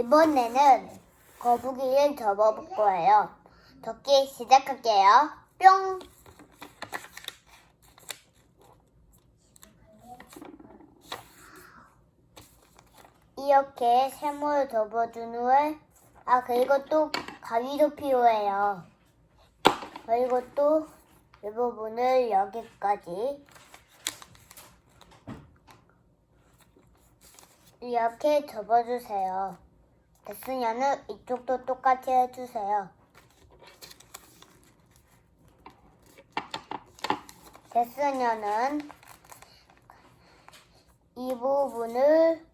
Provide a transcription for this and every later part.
이번에는 거북이를 접어볼 거예요. 접기 시작할게요. 뿅! 이렇게 세모를 접어준 후에 아 그리고 또 가위도 필요해요. 그리고 또 이 부분을 여기까지 이렇게 접어주세요. 됐으면은 이쪽도 똑같이 해주세요. 됐으면은 이 부분을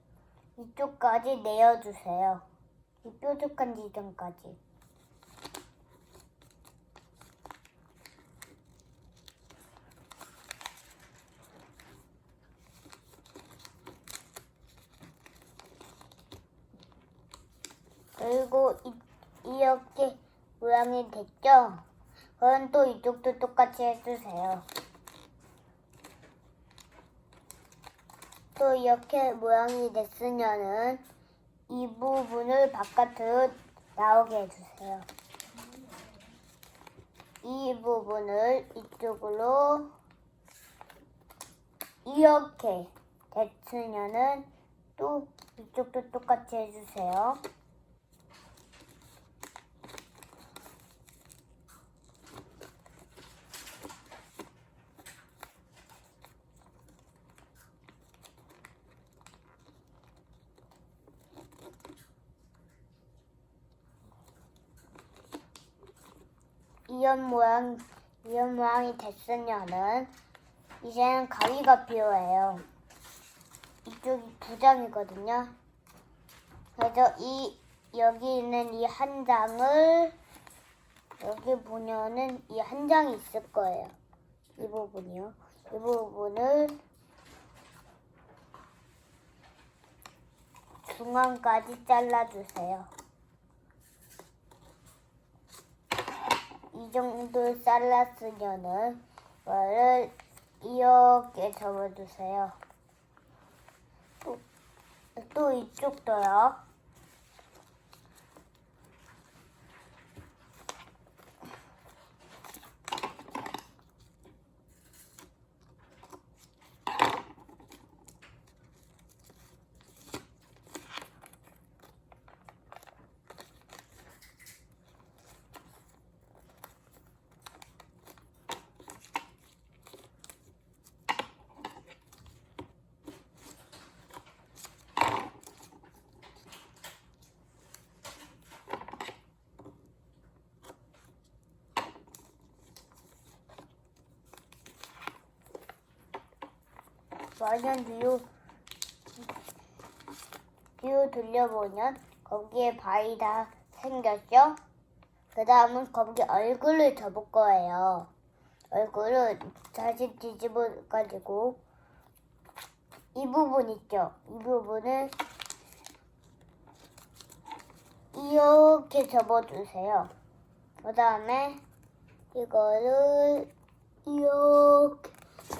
이쪽까지 내어주세요. 이 뾰족한 지점까지. 그리고 이, 이렇게 모양이 됐죠? 그럼 또 이쪽도 똑같이 해주세요. 또 이렇게 모양이 됐으면은 이 부분을 바깥으로 나오게 해주세요. 이 부분을 이쪽으로 이렇게 됐으면은 또 이쪽도 똑같이 해주세요. 이런 모양, 이런 모양이 됐으면은 이제는 가위가 필요해요. 이쪽이 두 장이거든요. 그래서 이 여기 있는 이 한 장을 여기 보면은 이 한 장이 있을 거예요. 이 부분이요. 이 부분을 중앙까지 잘라주세요. 이 정도 잘랐으면은 이거를 이렇게 접어주세요. 또, 또 이쪽도요. 완전 뒤로 뒤로 돌려보면 거기에 발이 다 생겼죠? 그 다음은 거기 얼굴을 접을 거예요. 얼굴을 다시 뒤집어 가지고 이 부분 있죠? 이 부분을 이렇게 접어주세요. 그 다음에 이거를 이렇게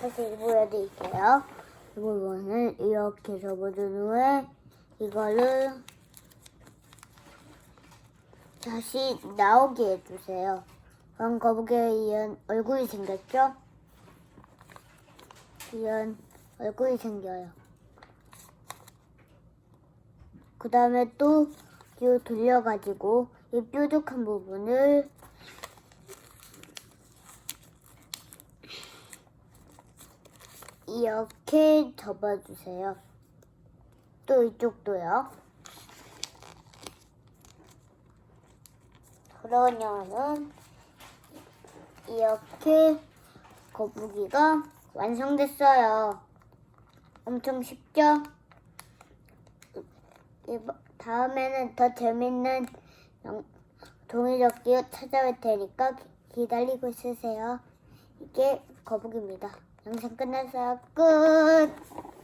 다시 보여드릴게요. 이 부분을 이렇게 접어준 후에 이거를 다시 나오게 해주세요. 그럼 거북이에 이런 얼굴이 생겼죠? 이런 얼굴이 생겨요. 그 다음에 또 뒤로 돌려가지고 이 뾰족한 부분을 이렇게 접어주세요. 또 이쪽도요. 그러면은 이렇게 거북이가 완성됐어요. 엄청 쉽죠? 다음에는 더 재밌는 영- 종이접기로 찾아올 테니까 기- 기다리고 있으세요. 이게 거북입니다. 영상 끝났어요. 끝!